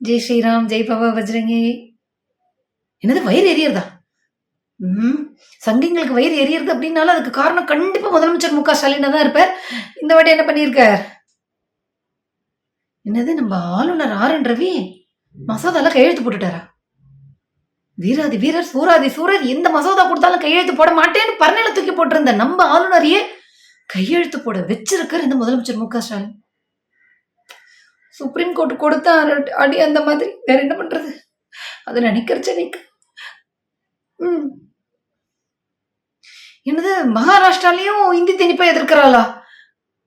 ஜெய் ஸ்ரீராம் ஜெய் பாபா பஜ்ரங்கி என்னது வயிறு எரியறதா? ம் சங்கிங்களுக்கு வயிறு எரியறது அப்படின்னாலும் அதுக்கு காரணம் கண்டிப்பா முதலமைச்சர் மு க ஸ்டாலின் தான் இருப்பார். இந்த வாட்டி என்ன பண்ணியிருக்கார்? என்னது நம்ம ஆளுநர் ஆர் என் ரவி மசோதால கையெழுத்து போட்டுட்டாரா? வீராதி வீரர் சூராதி சூரர் எந்த மசோதா கொடுத்தாலும் கையெழுத்து போட மாட்டேன்னு பரநில தூக்கி போட்டிருந்த நம்ம ஆளுநரையே கையெழுத்து போட வச்சிருக்கார் இந்த முதலமைச்சர் மு க ஸ்டாலின். சுப்ரீம் கோர்ட் கொடுத்த அடி அந்த மாதிரி வேற என்ன பண்றது? அதை நினைக்கிறச்ச நீக்கு. ம். என்னது மகாராஷ்டிராலையும் இந்தி திணிப்பை எதிர்க்கிறாளா?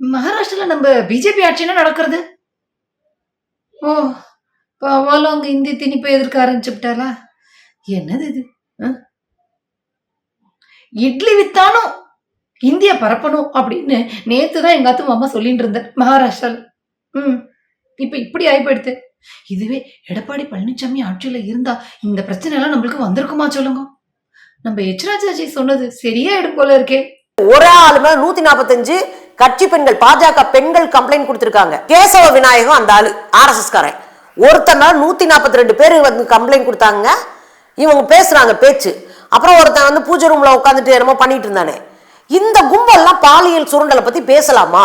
மகாராஷ்டிரால நம்ம பிஜேபி ஆட்சினா நடக்கிறது? ஓ இப்போ அவளும் அங்க இந்தி திணிப்பை எதிர்க்க ஆரம்பிச்சுட்டாளா என்னது இது? ஆ? இட்லி வித்தானும் இந்திய பரப்பணும் அப்படின்னு நேத்து தான் எங்க அத்து மாமா சொல்லிட்டு இருந்தேன் மகாராஷ்டிரால. ம். இப்ப இப்படி ஆயிப்படுத்து இதுவே எடப்பாடி பழனிசாமி ஆட்சியில இருந்தா இந்த பிரச்சனை எல்லாம் நம்மளுக்கு வந்திருக்குமா சொல்லுங்க. நம்ம எச்ராஜாஜி சொன்னது சரியா இடம் போல இருக்கே. ஒரு ஆளு மேல நூத்தி நாற்பத்தஞ்சு கட்சி பெண்கள் பாஜக பெண்கள் கம்ப்ளைண்ட் கொடுத்திருக்காங்க. கேசவ விநாயகம் அந்த ஆளு ஆர்எஸ்எஸ் காரன் ஒருத்தர் மேல நூத்தி நாற்பத்தி ரெண்டு பேர் வந்து கம்ப்ளைண்ட் கொடுத்தாங்க. இவங்க பேசுறாங்க பேச்சு. அப்புறம் ஒருத்தன் வந்து பூஜை ரூம்ல உட்காந்துட்டு என்னமோ பண்ணிட்டு இருந்தானே. இந்த கும்பல்லாம் பாலியல் சுருண்டலை பத்தி பேசலாமா?